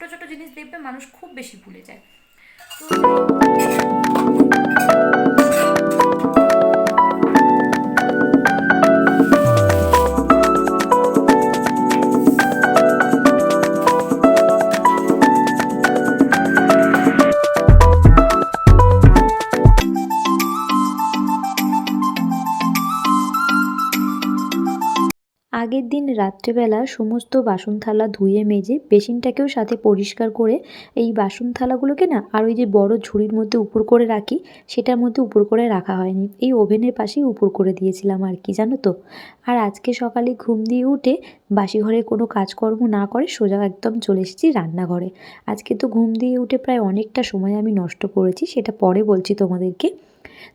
ছোট ছোট জিনিস দেখবে মানুষ খুব বেশি ভুলে যায়। তো আগের দিন রাত্রেবেলা সমস্ত বাসন থালা ধুয়ে মেজে বেসিনটাকেও সাথে পরিষ্কার করে এই বাসন থালাগুলোকে না আর ওই যে বড় ঝুড়ির মধ্যে উপর করে রাখি, সেটার মধ্যে উপর করে রাখা হয়নি। এই ওভেনের পাশেই উপর করে দিয়েছিলাম আর কি, জানো তো? আর আজকে সকালে ঘুম দিয়ে উঠে বাসি ঘরে কোনো কাজকর্ম না করে সোজা একদম চলে এসেছি রান্নাঘরে। আজকে তো ঘুম দিয়ে উঠে প্রায় অনেকটা সময় আমি নষ্ট করেছি, সেটা পরে বলছি তোমাদেরকে।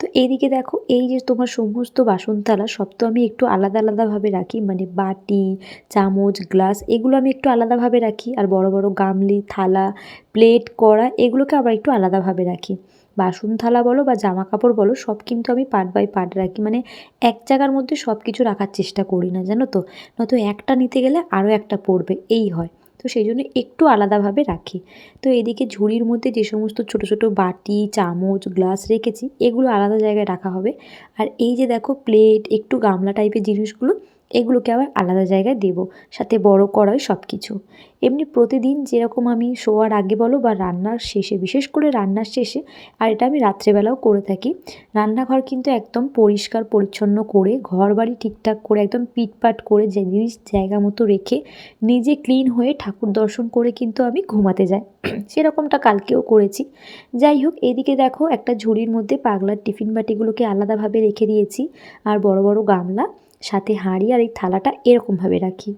তো এইদিকে দেখো, এই যে তোমার সমস্ত বাসন থালা সব তো আমি একটু আলাদা আলাদাভাবে রাখি। মানে বাটি, চামচ, গ্লাস এগুলো আমি একটু আলাদাভাবে রাখি। আর বড় বড় গামলি, থালা, প্লেট, কড়া এগুলোকে আবার একটু আলাদাভাবে রাখি। বাসন থালা বলো বা জামা কাপড় বলো, সব কিন্তু আমি পার্ট বাই পার্ট রাখি। মানে এক জায়গার মধ্যে সব কিছু রাখার চেষ্টা করি না, জানো তো? নয়তো একটা নিতে গেলে আরও একটা পড়বে, এই হয়। তো সেই জন্য একটু আলাদাভাবে রাখি। তো এদিকে ঝুড়ির মধ্যে যে সমস্ত ছোট ছোট বাটি, চামচ, গ্লাস রেখেছি, এগুলো আলাদা জায়গায় রাখা হবে। আর এই যে দেখো প্লেট একটু গামলা টাইপের জিনিসগুলো এগুলোকে আবার আলাদা জায়গায় দেবো, সাথে বড় কড়াই সব কিছু এমনি প্রতিদিন যেরকম আমি শোয়ার আগে বলো বা রান্নার শেষে, বিশেষ করে রান্নার শেষে, আর এটা আমি রাত্রেবেলাও করে থাকি। রান্নাঘর কিন্তু একদম পরিষ্কার, পরিচ্ছন্ন করে ঘর বাড়ি ঠিকঠাক করে, একদম পিটপাট করে যে জিনিস জায়গা মতো রেখে নিজে ক্লিন হয়ে ঠাকুর দর্শন করে কিন্তু আমি ঘুমাতে যাই। সেরকমটা কালকেও করেছি। যাই হোক, এদিকে দেখো একটা ঝুড়ির মধ্যে পাগলার টিফিন বাটিগুলোকে আলাদাভাবে রেখে দিয়েছি, আর বড় বড় গামলা। সাথে হাঁড়ি আর এই থালাটা এরকমভাবে রাখি।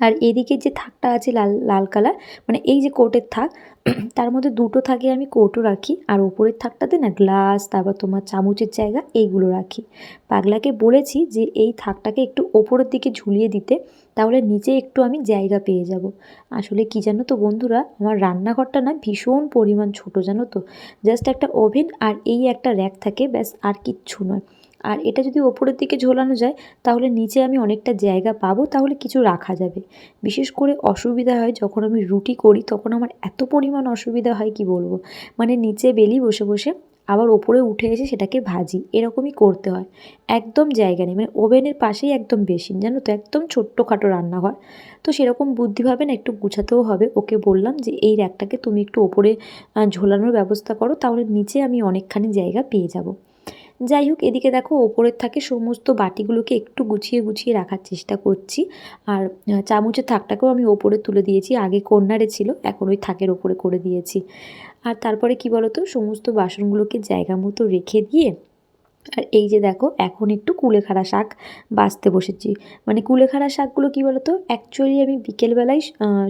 আর এদিকে যে থাকটা আছে লাল লাল কালার মানে এই যে কোটের থাক, তার মধ্যে দুটো থাকে আমি কোটও রাখি। আর ওপরের থাকটাতে না গ্লাস, তারপর তোমার চামচের জায়গা, এইগুলো রাখি। পাগলাকে বলেছি যে এই থাকটাকে একটু ওপরের দিকে ঝুলিয়ে দিতে তাহলে নিচে একটু আমি জায়গা পেয়ে যাব। আসলে কি জানো তো বন্ধুরা, আমার রান্নাঘরটা না ভীষণ পরিমাণ ছোট জানো তো। জাস্ট একটা ওভেন আর এই একটা র্যাক থাকে, ব্যাস, আর কিচ্ছু নয়। আর এটা যদি ওপরের দিকে ঝোলানো যায়, তাহলে নিচে আমি অনেকটা জায়গা পাবো, তাহলে কিছু রাখা যাবে। বিশেষ করে অসুবিধা হয় যখন আমি রুটি করি, তখন আমার এত পরিমাণ অসুবিধা হয় কি বলব? মানে নিচে বেলি বসে বসে আবার ওপরে উঠে এসে সেটাকে ভাজি। এরকমই করতে হয়। একদম জায়গা নেই। মানে ওভেনের পাশেই একদম বেসিন, জানো তো? একদম ছোট্টখাটো রান্নাঘর। তো সেরকম বুদ্ধি ভাবে না, একটু গুছাতেও হবে। ওকে বললাম যে, এই র্যাকটাকে তুমি একটু ওপরে ঝোলানোর ব্যবস্থা করো। তাহলে নিচে আমি অনেকখানি জায়গা পেয়ে যাব। যাই হোক, এদিকে দেখো ওপরের থাকে সমস্ত বাটিগুলোকে একটু গুছিয়ে গুছিয়ে রাখার চেষ্টা করছি। আর চামচের থাকটাকেও আমি ওপরে তুলে দিয়েছি, আগে কর্নারে ছিল, এখন ওই থাকের ওপরে করে দিয়েছি। আর তারপরে কি বলতো, সমস্ত বাসনগুলোকে জায়গা মতো রেখে দিয়ে আর এই যে দেখো, এখন একটু কুলেখাড়া শাক বাছতে বসেছি। মানে কুলেখাড়া শাকগুলো কী বলতো? অ্যাকচুয়ালি আমি বিকেলবেলায়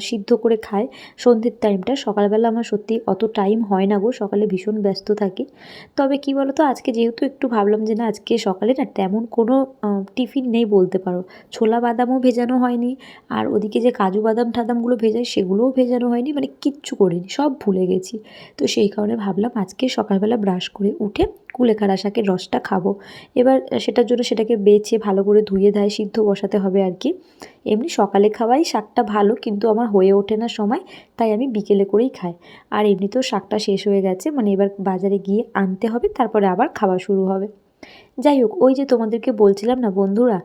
সিদ্ধ করে খাই। সন্ধ্যের টাইমটা সকালবেলা আমার সত্যি অত টাইম হয় না গো, সকালে ভীষণ ব্যস্ত থাকি। তবে কি বলতো, আজকে যেহেতু একটু ভাবলাম যে না, আজকে সকালে না তেমন কোনো টিফিন নেই বলতে পারো। ছোলা বাদামও ভেজানো হয়নি, আর ওদিকে যে কাজু বাদাম ঠাদামগুলো ভেজাই, সেগুলোও ভেজানো হয়নি মানে কিচ্ছু করিনি, সব ভুলে গেছি। তো সেই কারণে ভাবলাম আজকে সকালবেলা ব্রাশ করে উঠে কুলেখাড়া শাকের রসটা খাব। এবার সেটার জন্য সেটাকে বেছে ভালো করে ধুয়ে ধায় সিদ্ধ বসাতে হবে আর কি। এমনি সকালে খাওয়াই শাকটা ভালো কিন্তু আমার হয়ে ওঠে না সময়, তাই আমি বিকেলে করেই খাই। আর এমনিতেও শাকটা শেষ হয়ে গেছে মানে এবার বাজারে গিয়ে আনতে হবে, তারপরে আবার খাওয়া শুরু হবে। যাই হোক, ওই যে তোমাদেরকে বলছিলাম না বন্ধুরা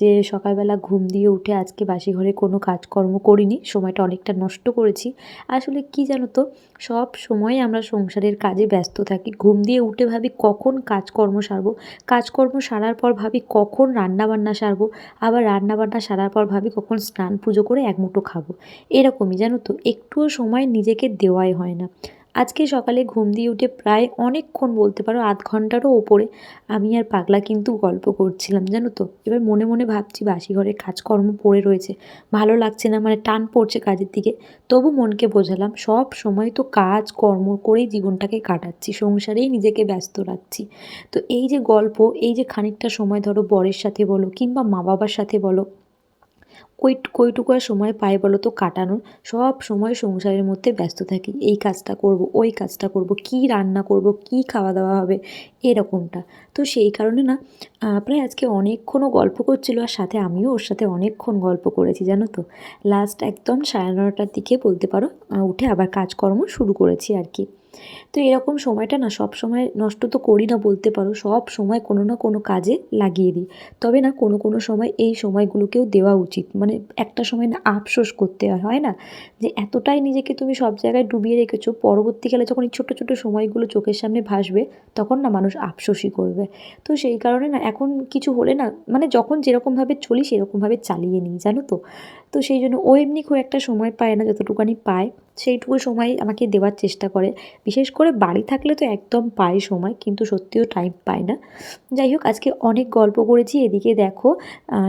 যে সকালবেলা ঘুম দিয়ে উঠে আজকে বাসি ঘরে কোনো কাজকর্ম করিনি, সময়টা অনেকটা নষ্ট করেছি। আসলে কি জানো তো, সব সময় আমরা সংসারের কাজে ব্যস্ত থাকি। ঘুম দিয়ে উঠে ভাবি কখন কাজকর্ম সারবো, কাজকর্ম সারার পর ভাবি কখন রান্নাবান্না সারবো, আবার রান্নাবান্না সারার পর ভাবি কখন স্নান পুজো করে এক মুঠো খাব। এরকমই জানো তো, একটুও সময় নিজেকে দেওয়াই হয় না। আজকে সকালে ঘুম দিয়ে উঠে প্রায় অনেকক্ষণ বলতে পারো আধ ঘন্টারও ওপরে আমি আর পাগলা কিন্তু গল্প করছিলাম, জানো তো? এবার মনে মনে ভাবছি বাসি ঘরের কাজকর্ম পড়ে রয়েছে। ভালো লাগছে না মানে টান পড়ছে কাজের দিকে। তবু মনকে বোঝালাম, সব সময় তো কাজ, কর্ম করেই জীবনটাকে কাটাচ্ছি, সংসারেই নিজেকে ব্যস্ত রাখছি। তো এই যে গল্প, এই যে খানিকটা সময় ধরো বরের সাথে বলো কিংবা মা বাবার সাথে বলো ওই কইটুকু আর সময় পাই বলো তো কাটানোর? সব সময় সংসারের মধ্যে ব্যস্ত থাকি। এই কাজটা করব, ওই কাজটা করব, কী রান্না করব, কী খাওয়া দাওয়া হবে, এরকমটা। তো সেই কারণে না প্রায় আজকে অনেকক্ষণও গল্প করছিল আর সাথে আমিও ওর সাথে অনেকক্ষণ গল্প করেছি, জানো তো। লাস্ট একদম সাড়ে নটার দিকে বলতে পারো উঠে আবার কাজকর্ম শুরু করেছি আর কি। তো এরকম সময়টা না সব সময় নষ্ট তো করি না বলতে পারো, সব সময় কোনো না কোনো কাজে লাগিয়ে দিই। তবে না কোনো কোনো সময় এই সময়গুলোকেও দেওয়া উচিত। মানে একটা সময় না আফসোস করতে হয় না? যে এতটাই নিজেকে তুমি সব জায়গায় ডুবিয়ে রেখেছো, পরবর্তীকালে যখন এই ছোটো ছোটো সময়গুলো চোখের সামনে ভাসবে, তখন না মানুষ আফসোসই করবে। তো সেই কারণে না এখন কিছু হলে না মানে যখন যেরকমভাবে চলি সেরকমভাবে চালিয়ে নিই, জানো তো? তো সেই জন্য ও এমনি খুব একটা সময় পায় না, যতটুকানি পায়। সেইটুকু সময় আমাকে দেওয়ার চেষ্টা করে। বিশেষ করে বাড়ি থাকলে তো একদম পায় সময়, কিন্তু সত্যিও টাইম পায় না। যাই হোক, আজকে অনেক গল্প করেছি। এদিকে দেখো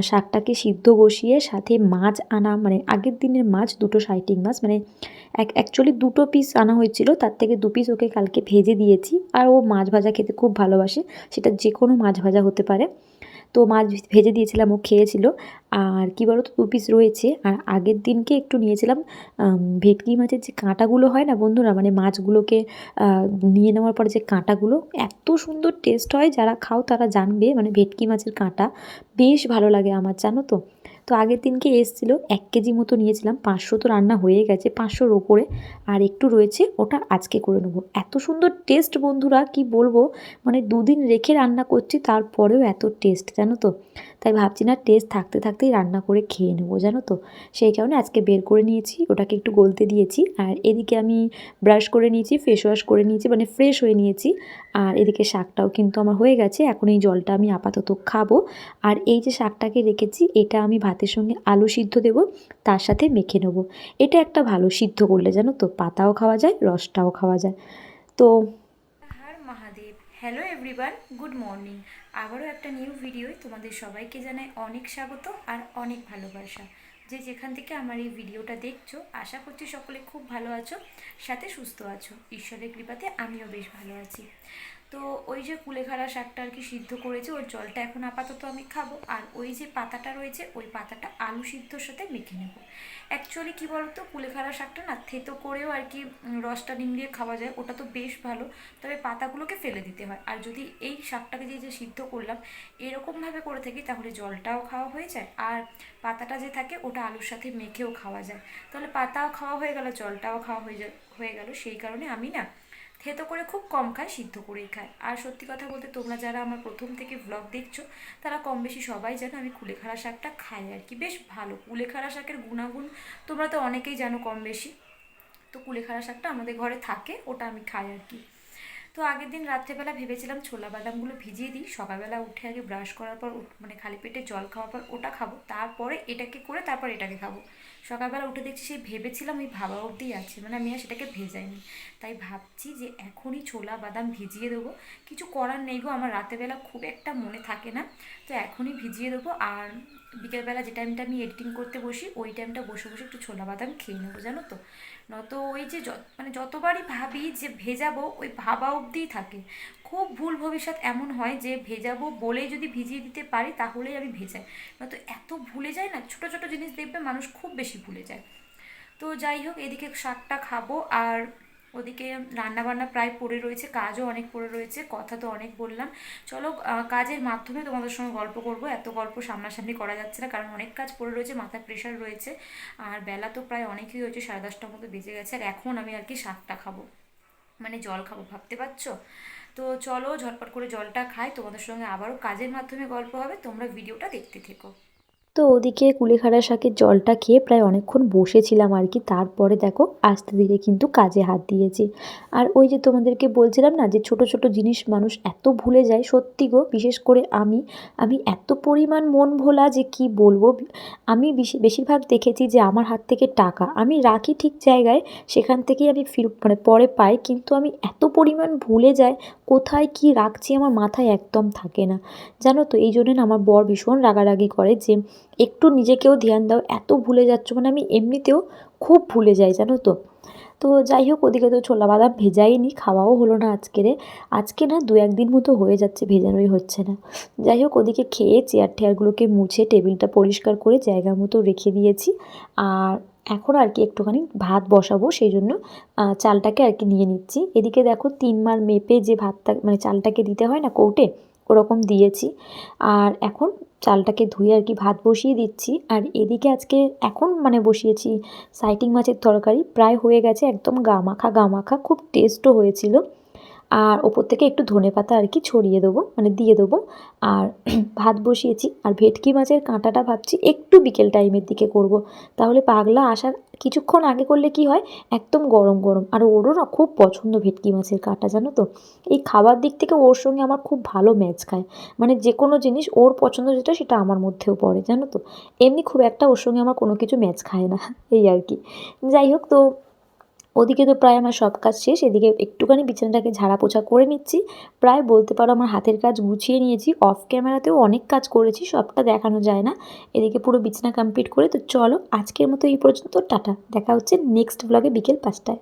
শাকটাকে সিদ্ধ বসিয়ে সাথে মাছ আনা মানে আগের দিনের মাছ, দুটো সাইটিং মাছ মানে এক অ্যাকচুয়ালি দুটো পিস আনা হয়েছিল। তার থেকে দু পিস ওকে কালকে ভেজে দিয়েছি। আর ও মাছ ভাজা খেতে খুব ভালোবাসে। সেটা যে কোনো মাছ ভাজা হতে পারে। তো মাছ ভেজে দিয়েছিলাম, ও খেয়েছিল। আর কী বলো তো দু পিস রয়েছে। আর আগের দিনকে একটু নিয়েছিলাম ভেটকি মাছের যে কাঁটাগুলো হয় না বন্ধুরা মানে মাছগুলোকে নিয়ে নেওয়ার পরে যে কাঁটাগুলো, এত সুন্দর টেস্ট হয়, যারা খাও তারা জানবে। মানে ভেটকি মাছের কাঁটা, বেশ ভালো লাগে আমার, জানো তো? তো আগের দিনকে এসেছিল? এক কেজি মতো নিয়েছিলাম, পাঁচশো তো রান্না হয়ে গেছে, পাঁচশোর ওপরে। আর একটু রয়েছে, ওটা আজকে করে নেব। এত সুন্দর টেস্ট বন্ধুরা, কি বলব? মানে দুদিন রেখে রান্না করছি, তারপরেও এত টেস্ট জানো তো? তাই ভাবছি না টেস্ট থাকতে থাকতেই রান্না করে খেয়ে নেব, জানো তো? সেই কারণে আজকে বের করে নিয়েছি, ওটাকে একটু গলতে দিয়েছি। আর এদিকে আমি ব্রাশ করে নিয়েছি ফেস ওয়াশ করে নিয়েছি মানে ফ্রেশ হয়ে নিয়েছি। আর এদিকে শাকটাও কিন্তু আমার হয়ে গেছে। এখন এই জলটা আমি আপাতত খাব। আর এই যে শাকটাকে রেখেছি, এটা আমি ভাতের সঙ্গে আলু সিদ্ধ দেবো, তার সাথে মেখে নেব। এটা একটা ভালো সিদ্ধ করলে, জানো তো, পাতাও খাওয়া যায়, রসটাও খাওয়া যায়। তো Mahadev. Hello everyone good morning আবারও একটা নিউ ভিডিওয় তোমাদের সবাইকে জানাই অনেক স্বাগত আর অনেক ভালোবাসা। যে যেখান থেকে আমার এই ভিডিওটা দেখছ, আশা করছি সকলে খুব ভালো আছো, সাথে সুস্থ আছো। ঈশ্বরের কৃপাতে আমিও বেশ ভালো আছি। তো ওই যে কুলেখাড়া শাকটা আর কি সিদ্ধ করেছি, ওর জলটা এখন আপাতত আমি খাব। আর ওই যে পাতাটা রয়েছে, ওই পাতাটা আলু সিদ্ধর সাথে মেখে নেব। অ্যাকচুয়ালি কী বলতো কুলেখাড়া শাকটা না থেতো করেও আর কি রসটা নিংড়িয়ে খাওয়া যায়, ওটা তো বেশ ভালো। তবে পাতাগুলোকে ফেলে দিতে হয়। আর যদি এই শাকটাকে যে যে সিদ্ধ করলাম, এরকমভাবে করে থাকি, তাহলে জলটাও খাওয়া হয়ে যায়। আর পাতাটা যে থাকে, ওটা আলুর সাথে মেখেও খাওয়া যায়। তাহলে পাতাও খাওয়া হয়ে গেল, জলটাও খাওয়া হয়ে যা হয়ে গেল। সেই কারণে আমি না থেতো করে খুব কম খায়, সিদ্ধ করেই খায়। আর সত্যি কথা বলতে তোমরা যারা আমার প্রথম থেকে ব্লগ দেখছ, তারা কম বেশি সবাই জানো আমি কুলেখাড়া শাকটা খাই আর কি। বেশ ভালো। কুলেখাড়া শাকের গুণাগুণ তোমরা তো অনেকেই জানো কম বেশি। তো কুলেখাড়া শাকটা আমাদের ঘরে থাকে, ওটা আমি খাই আর কি। তো আগের দিন রাত্রেবেলা ভেবেছিলাম ছোলা বাদামগুলো ভিজিয়ে দিই। সকালবেলা উঠে আগে ব্রাশ করার পর মানে খালি পেটে জল খাওয়ার পর ওটা খাব। তারপরে এটাকে করে তারপর এটাকে খাব। সকালবেলা উঠে দেখছি সেই ভেবেছিলাম ওই ভাবা অবধি আছে। মানে আমি আর সেটাকে ভেজাইনি। তাই ভাবছি যে এখনই ছোলা বাদাম ভিজিয়ে দেবো। কিছু করার নেই গো, আমার রাতেরবেলা খুব একটা মনে থাকে না। তো এখনই ভিজিয়ে দেবো আর বিকেলবেলা যে টাইমটা আমি এডিটিং করতে বসি, ওই টাইমটা বসে বসে একটু ছোলা বাদাম খেয়ে নেব, জানো তো? নত ওই যে মানে যতবারই ভাবি যে ভেজাবো, ওই ভাবা অবধিই থাকে। খুব ভুল ভবিষ্যৎ এমন হয় যে ভেজাবো বলেই যদি ভিজিয়ে দিতে পারি তাহলেই আমি ভেজাই। নয়তো এত ভুলে যায় না, ছোটো ছোটো জিনিস দেখবে মানুষ খুব বেশি ভুলে যায়। তো যাই হোক, এদিকে শাকটা খাব আর ওদিকে রান্না বান্না প্রায় পড়ে রয়েছে, কাজও অনেক পড়ে রয়েছে, কথা তো অনেক বললাম। চলো কাজের মাধ্যমে তোমাদের সঙ্গে গল্প করব, এত গল্প সামনাসামনি করা যাচ্ছে না কারণ অনেক কাজ পড়ে রয়েছে মাথায় প্রেশার রয়েছে। আর বেলা তো প্রায় অনেকই হয়েছে, সাড়ে দশটার মতো বেজে গেছে, আর এখন আমি আর কি শাকটা খাব। মানে জল খাব, ভাবতে পারছ? তো চলো ঝটপট করে জলটা খাই, তোমাদের সঙ্গে আবারও কাজের মাধ্যমে গল্প হবে, তোমরা ভিডিওটা দেখতে থেকো। তো ওদিকে কুলেখাড়া শাকের জলটা খেয়ে প্রায় অনেকক্ষণ বসেছিলাম আর কি। তারপরে দেখো আস্তে ধীরে কিন্তু কাজে হাত দিয়েছি। আর ওই যে তোমাদেরকে বলছিলাম না যে ছোট ছোট জিনিস মানুষ এত ভুলে যায়, সত্যি গো, বিশেষ করে আমি। আমি এত পরিমাণ মন ভোলা যে কি বলব? আমি বেশি- বেশিরভাগ দেখেছি যে আমার হাত থেকে টাকা আমি রাখি ঠিক জায়গায়, সেখান থেকেই আমি ফির মানে পরে পাই। কিন্তু আমি এত পরিমাণ ভুলে যাই, কোথায় কি রাখছি আমার মাথায় একদম থাকে না। জানো তো এই জন্য আমার বর ভীষণ রাগারাগি করে যে একটু নিজেকেও ধ্যান দাও, এত ভুলে যাচ্ছ মানে আমি এমনিতেও খুব ভুলে যাই, জানো তো। তো যাই হোক, ওদিকে তো ছোলা বাদাম ভেজাইনি, খাওয়াও হলো না আজকেরে আজকে না দু একদিন মতো হয়ে যাচ্ছে, ভেজানোই হচ্ছে না। যাই হোক, ওদিকে খেয়ে চেয়ার টেয়ারগুলোকে মুছে টেবিলটা পরিষ্কার করে জায়গা মতো রেখে দিয়েছি। আর এখন আর কি একটুখানি ভাত বসাবো, সেই জন্য চালটাকে আর কি নিয়ে নিচ্ছি। এদিকে দেখো, তিন মার মেপে যে ভাতটা মানে চালটাকে দিতে হয় না, কৌটে, ওরকম দিয়েছি। আর এখন চালটাকে ধুয়ে আর কি ভাত বসিয়ে দিচ্ছি। আর এদিকে আজকে এখন মানে বসিয়েছি। সাইটিং মাছের তরকারি প্রায় হয়ে গেছে একদম গামাখা গামাখা, খুব টেস্টও হয়েছিল। আর ওপর থেকে একটু ধনে পাতা আর কি ছড়িয়ে দেবো মানে দিয়ে দেবো। আর ভাত বসিয়েছি, আর ভেটকি মাছের কাঁটাটা ভাবছি একটু বিকেল টাইমের দিকে করব। তাহলে পাগলা আসার কিছুক্ষণ আগে করলে কি হয়? একদম গরম গরম। আর ওরও না খুব পছন্দ ভেটকি মাছের কাঁটা, জানো তো? এই খাবার দিক থেকে ওর সঙ্গে আমার খুব ভালো ম্যাচ খায়। মানে যে কোনো জিনিস ওর পছন্দ যেটা সেটা আমার মধ্যেও পড়ে, জানো তো? এমনি খুব একটা ওর সঙ্গে আমার কোনো কিছু ম্যাচ খায় না, এই আর কি। যাই হোক, তো ওদিকে তো প্রায় আমার সব কাজ শেষ, এদিকে একটুখানি বিছানাটাকে ঝাড়া পোছা করে নিচ্ছি। প্রায় বলতে পারো আমার হাতের কাজ গুছিয়ে নিয়েছি অফ ক্যামেরাতেও অনেক কাজ করেছি, সবটা দেখানো যায় না। এদিকে পুরো বিছানা কমপ্লিট করে তো চলো আজকের মতো এই পর্যন্ত, টাটা। দেখা হচ্ছে নেক্সট ব্লগে বিকেল পাঁচটায়।